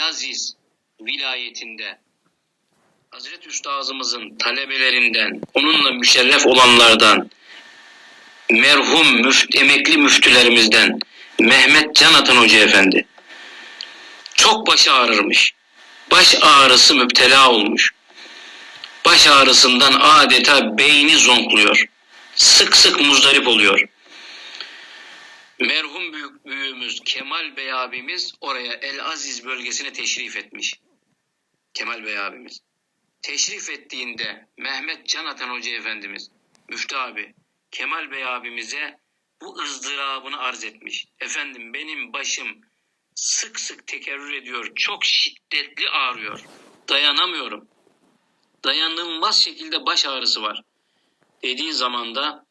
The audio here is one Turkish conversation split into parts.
Aziz vilayetinde Hazreti Üstazımızın talebelerinden, onunla müşerref olanlardan, merhum müft, emekli müftülerimizden Mehmet Can Atan Hoca Efendi çok başı ağrırmış. Baş ağrısı müptela olmuş. Baş ağrısından adeta beyni zonkluyor. Sık sık muzdarip oluyor. Merhum büyük büyüğümüz Kemal Bey abimiz oraya El Aziz bölgesine teşrif etmiş. Kemal Bey abimiz. Teşrif ettiğinde Mehmet Can Atan Hoca Efendimiz, Müftü abi, Kemal Bey abimize bu ızdırabını arz etmiş. Efendim benim başım sık sık tekerrür ediyor. Çok şiddetli ağrıyor. Dayanamıyorum. Dayanılmaz şekilde baş ağrısı var. Dediği zaman da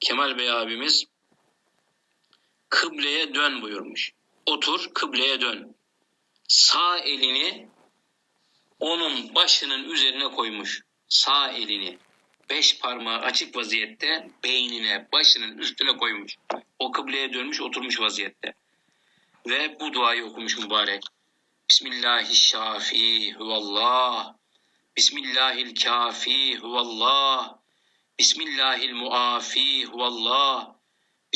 Kemal Bey abimiz kıbleye dön buyurmuş. Otur kıbleye dön. Sağ elini onun başının üzerine koymuş. Sağ elini beş parmağı açık vaziyette beynine, başının üstüne koymuş. O kıbleye dönmüş, oturmuş vaziyette. Ve bu duayı okumuş mübarek. Bismillahirrahmanirrahim. Huvallah. Bismillahil kafi. Huvallah. Bismillahil muafi. Huvallah.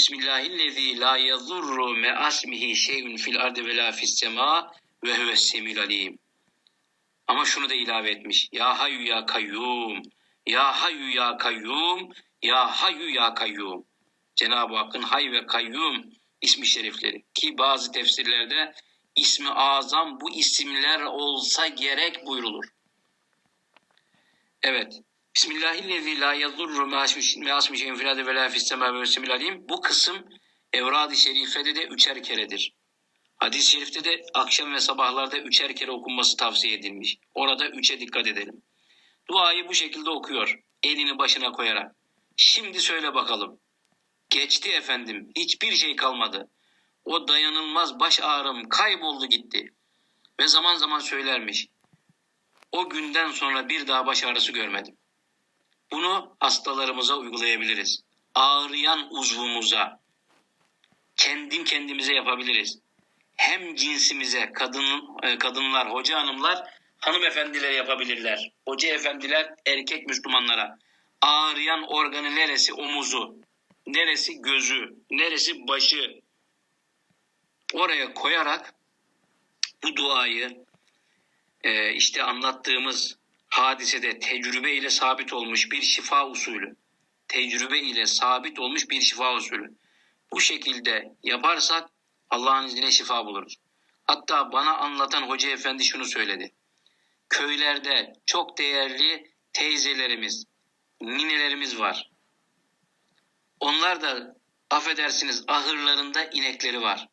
Bismillahillezî la yadurru me'asmihi şey'un fil ardı ve la fis sema ve huves semil alim. Ama şunu da ilave etmiş. Ya hayyu ya kayyum. Ya hayyu ya kayyum. Ya hayyu ya kayyum. Cenab-ı Hakk'ın hay ve kayyum ismi şerifleri. Ki bazı tefsirlerde ismi azam bu isimler olsa gerek buyrulur. Evet. Bismillahillezî la yadurru me'asmi şeyin fil ardı ve ve alim. Bu kısım Evrad-ı Şerife'de de üçer keredir. Hadis-i şerifte de akşam ve sabahlarda üçer kere okunması tavsiye edilmiş. Orada üçe dikkat edelim. Duayı bu şekilde okuyor. Elini başına koyarak. Şimdi söyle bakalım. Geçti efendim. Hiçbir şey kalmadı. O dayanılmaz baş ağrım kayboldu gitti. Ve zaman zaman söylermiş. O günden sonra bir daha baş ağrısı görmedim. Bunu hastalarımıza uygulayabiliriz. Ağrıyan uzvumuza, kendim kendimize yapabiliriz hem cinsimize kadın e, kadınlar, hoca hanımlar, hanımefendiler yapabilirler. Hoca efendiler erkek Müslümanlara. Ağrıyan organı neresi? Omuzu. Neresi? Gözü. Neresi? Başı. Oraya koyarak bu duayı e, işte anlattığımız hadisede tecrübe ile sabit olmuş bir şifa usulü. Tecrübe ile sabit olmuş bir şifa usulü. Bu şekilde yaparsak Allah'ın izniyle şifa buluruz. Hatta bana anlatan hoca efendi şunu söyledi. Köylerde çok değerli teyzelerimiz, ninelerimiz var. Onlar da affedersiniz ahırlarında inekleri var.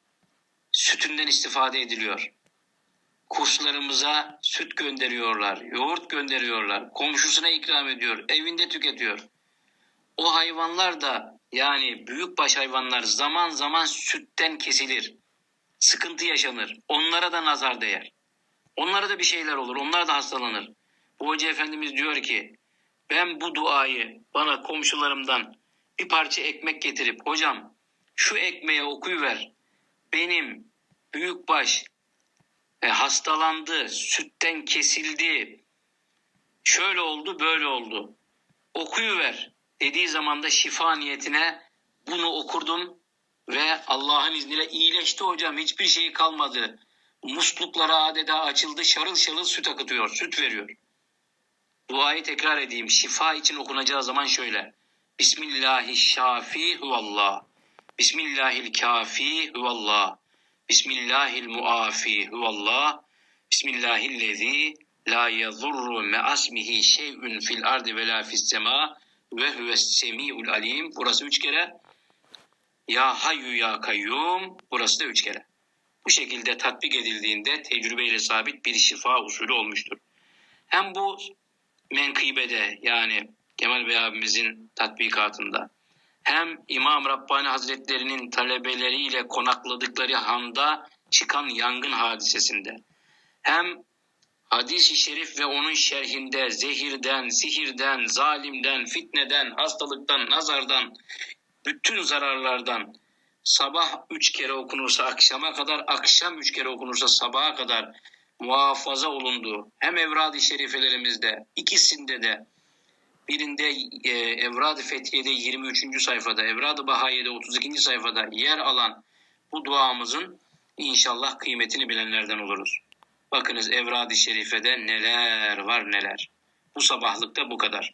Sütünden istifade ediliyor. Kurslarımıza süt gönderiyorlar, yoğurt gönderiyorlar, komşusuna ikram ediyor, evinde tüketiyor. O hayvanlar da yani büyükbaş hayvanlar zaman zaman sütten kesilir. Sıkıntı yaşanır. Onlara da nazar değer. Onlara da bir şeyler olur. Onlar da hastalanır. Bu hoca efendimiz diyor ki ben bu duayı bana komşularımdan bir parça ekmek getirip hocam şu ekmeğe okuyuver. Benim büyükbaş e, hastalandı, sütten kesildi. Şöyle oldu, böyle oldu. Okuyuver dediği zaman da şifa niyetine bunu okurdum ve Allah'ın izniyle iyileşti hocam. Hiçbir şey kalmadı. Musluklara adeta açıldı. Şarıl şarıl süt akıtıyor. Süt veriyor. Duayı tekrar edeyim. Şifa için okunacağı zaman şöyle. Bismillahi şafi huvallah. Bismillahil kafi huvallah. Bismillahil muafi huvallah. Bismillahillezî la yadurru me'asmihi şey'ün fil ardı ve la fis sema ve huves semi'ul alim. Burası üç kere. Ya hayyu ya kayyum. Burası da üç kere. Bu şekilde tatbik edildiğinde tecrübeyle sabit bir şifa usulü olmuştur. Hem bu menkıbede yani Kemal Bey abimizin tatbikatında hem İmam Rabbani Hazretlerinin talebeleriyle konakladıkları handa çıkan yangın hadisesinde hem hadis-i şerif ve onun şerhinde zehirden, sihirden, zalimden, fitneden, hastalıktan, nazardan, bütün zararlardan sabah üç kere okunursa akşama kadar, akşam üç kere okunursa sabaha kadar muhafaza olunduğu hem Evrad-ı Şerifelerimizde ikisinde de birinde e, Evrad-ı Fethiye'de 23. sayfada, Evrad-ı Bahayiye'de 32. sayfada yer alan bu duamızın inşallah kıymetini bilenlerden oluruz. Bakınız Evrad-ı Şerife'de neler var neler. Bu sabahlıkta bu kadar.